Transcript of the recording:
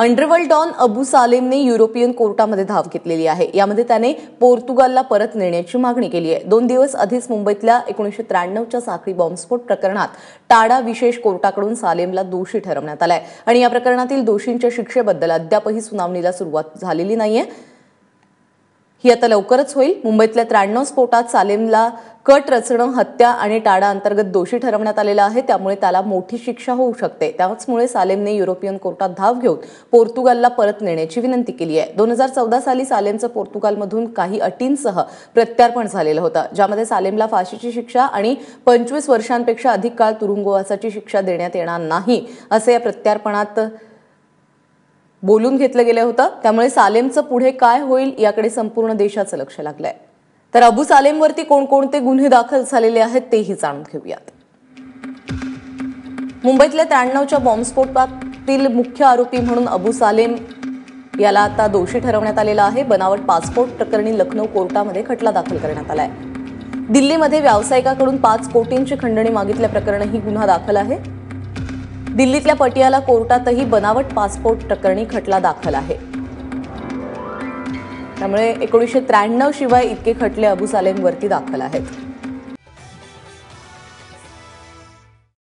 Underworld don Abu सालेमने European कोर्टामध्ये धाव घेतलेली आहे. यामध्ये त्याने पोर्तुगालला परत नेण्याची मागणी केली आहे. दोन दिवस आधीच मुंबईतल्या एकोणीसशे त्र्याण्णवच्या साखळी बॉम्बस्फोट प्रकरणात टाडा विशेष कोर्टाकडून सालेमला दोषी ठरवण्यात आलाय. आणि या प्रकरणातील दोषींच्या शिक्षेबद्दल अद्यापही सुनावणीला सुरुवात झालेली नाहीये. ही आता लवकरच होईल. मुंबईतल्या त्र्याण्णव स्फोटात सालेमला कट रचणं हत्या आणि टाडा अंतर्गत दोषी ठरवण्यात आलेला आहे. त्यामुळे त्याला मोठी शिक्षा होऊ शकते. त्याचमुळे सालेमने युरोपियन कोर्टात धाव घेऊन पोर्तुगालला परत नेण्याची विनंती केली आहे. दोन हजार चौदा साली सालेमचं पोर्तुगालमधून काही अटींसह प्रत्यार्पण झालेलं होतं ज्यामध्ये सालेमला फाशीची शिक्षा आणि पंचवीस वर्षांपेक्षा अधिक काळ तुरुंगवासाची शिक्षा देण्यात येणार नाही असे या प्रत्यार्पणात बोलून घेतलं गेलं होतं. त्यामुळे सालेमचं पुढे काय होईल याकडे संपूर्ण देशाचं लक्ष लागलंय. तर अबू सालेमवरती कोणकोणते गुन्हे दाखल झालेले आहेत तेही जाणून घेऊयात. मुंबईतल्या त्र्याण्णवच्या बॉम्बस्फोटातील मुख्य आरोपी म्हणून अबू सालेम याला आता दोषी ठरवण्यात आलेला आहे. बनावट पासपोर्ट प्रकरणी लखनौ कोर्टामध्ये खटला दाखल करण्यात आलाय. दिल्लीमध्ये व्यावसायिकाकडून पाच कोटींची खंडणी मागितल्याप्रकरणही गुन्हा दाखल आहे. दिल्लीतल्या पटियाला कोर्टातही बनावट पासपोर्ट प्रकरणी खटला दाखल आहे. त्यामुळे एकोणीसशे त्र्याण्णव शिवाय इतके खटले अबू सालेमवरती दाखल आहेत.